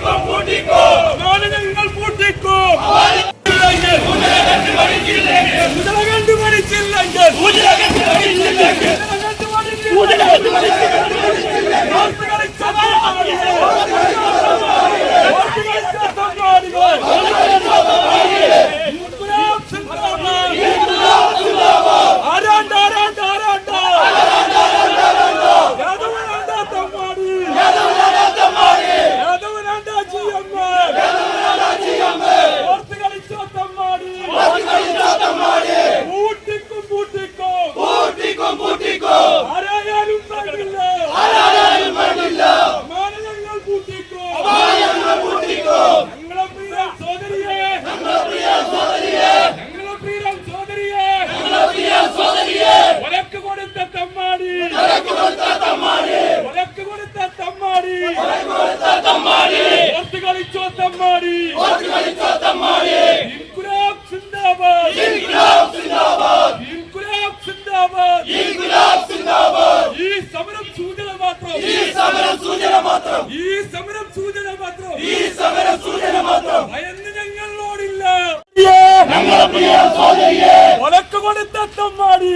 നിങ്ങൾ പൂട്ടിക്കോ മുതലകണ്ട് മരിച്ചില്ലെങ്കിൽ സമരം സൂചന മാത്രം. ഈ സമരം സൂചന മാത്രം. ഈ സമരം സൂചന മാത്രം. ഭയന്ന് ഞങ്ങൾ ഓടില്ല ഒലക്ക് കൊടുത്ത തമ്മാടി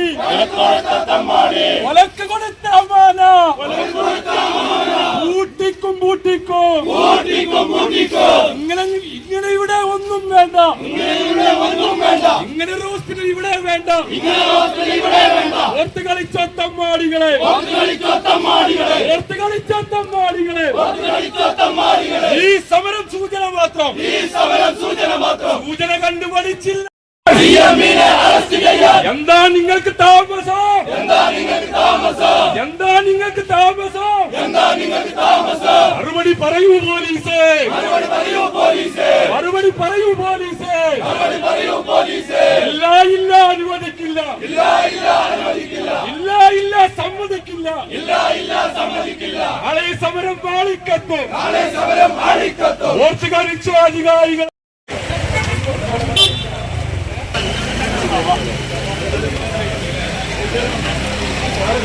ഒലക്ക് കൊടുത്ത അമാന. കൂട്ടിക്കും കൂട്ടിക്കും ഇങ്ങനെ ഇങ്ങനെ ഇവിടെ ഒന്നും വേണ്ട. ഇങ്ങനെ ഒരു ഹോസ്പിറ്റൽ ഇവിടെ വേണ്ട. ഓർത്ത് കളിച്ച തമ്മാടികളെ ഓർത്ത് കളിച്ച തമ്മാടികളെ ഈ സമരം സൂചന മാത്രം ഈ സമരം സൂചന കണ്ടുപഠിച്ചില്ല. എന്താ നിങ്ങൾക്ക് താമസം? എന്താ നിങ്ങൾക്ക് താമസം? എന്താ നിങ്ങൾക്ക് താമസം? എന്താ നിങ്ങൾക്ക് താമസം? മറുപടി പറയൂ പോലീസേ. മറുപടി പറയൂ പോലീസേ. മറുപടി പറയൂ പോലീസേ. മറുപടി പറയൂ പോലീസേ. ഇല്ല ഇല്ല അനുവദിക്കില്ല. ഇല്ല ഇല്ല അനുവദിക്കില്ല. ഇല്ല ഇല്ല സമ്മതിക്കില്ല. ഇല്ല ഇല്ല സമ്മതിക്കില്ല. നാളെ സമരം പാളിക്കത്തും. നാളെ സമരം പാളിക്കത്തും. ഓർച്ചുകാരിച്ചു അധികാരികൾ